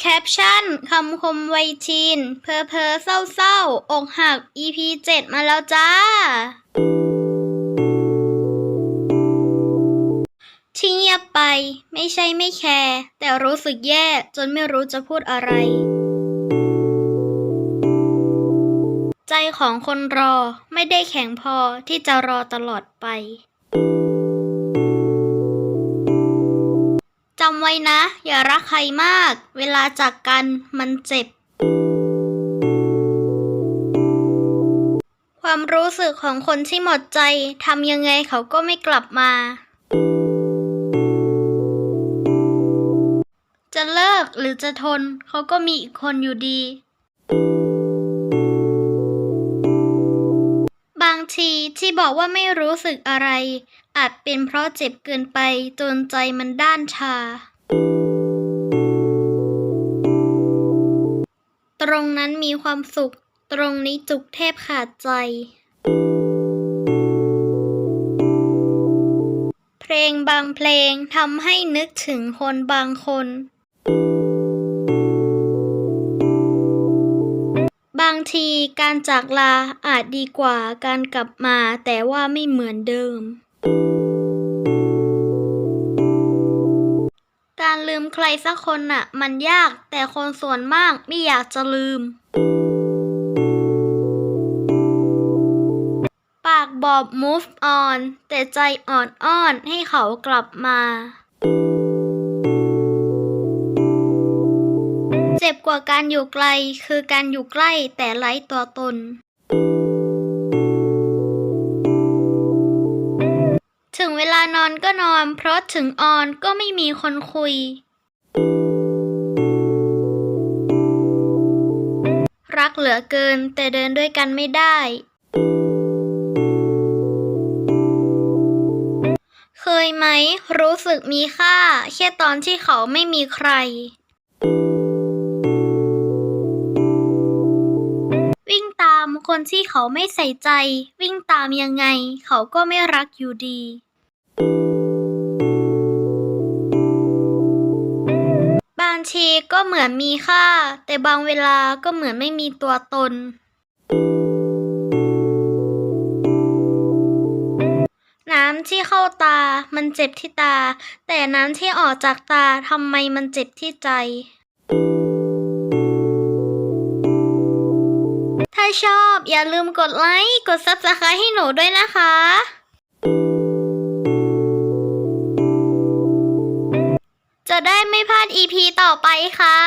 แคปชั่นคำคมไวยทีน เพอเพอเศร้าเศร้าอกหัก EP 7 มาแล้วจ้า ที่เงียบไปไม่ใช่ไม่แคร์แต่รู้สึกแย่จนไม่รู้จะพูดอะไร ใจของคนรอไม่ได้แข็งพอที่จะรอตลอดไป ไว้นะ อย่ารักใครมาก เวลาจากกันมันเจ็บ ความรู้สึกของคนที่หมดใจทำยังไงเขาก็ไม่กลับมา จะเลิกหรือจะทนเขาก็มีอีกคนอยู่ดี บางทีที่บอกว่าไม่รู้สึกอะไรอาจเป็นเพราะเจ็บเกินไปจนใจมันด้านชา ตรงนั้นมีความสุข ตรงนี้จุกแทบขาดใจ เพลงบางเพลงทำให้นึกถึงคนบางคน บางทีการจากลาอาจดีกว่าการกลับมาแต่ว่าไม่เหมือนเดิม ลืมใครสักคนน่ะ มันยากแต่คนส่วนมากไม่อยากจะลืม ปากบอก move on แต่ใจอ่อนอ้อนให้เขากลับมา เจ็บกว่าการอยู่ไกลคือการอยู่ใกล้แต่ไร้ตัวตน อนก็นอน เพราะถึงออนก็ไม่มีคนคุย รักเหลือเกินแต่เดินด้วยกันไม่ได้ เคยไหม รู้สึกมีค่า แค่ตอนที่เขาไม่มีใคร วิ่งตามคนที่เขาไม่ใส่ใจ วิ่งตามยังไง เขาก็ไม่รักอยู่ดี ทีก็เหมือนมีค่า แต่บางเวลาก็เหมือนไม่มีตัวตน น้ำที่เข้าตามันเจ็บที่ตา แต่น้ำที่ออกจากตาทำไมมันเจ็บที่ใจ ถ้าชอบอย่าลืมกดไลค์ กด Subscribe ให้หนูด้วยนะคะ ได้ไม่พลาด EP ต่อไปค่ะ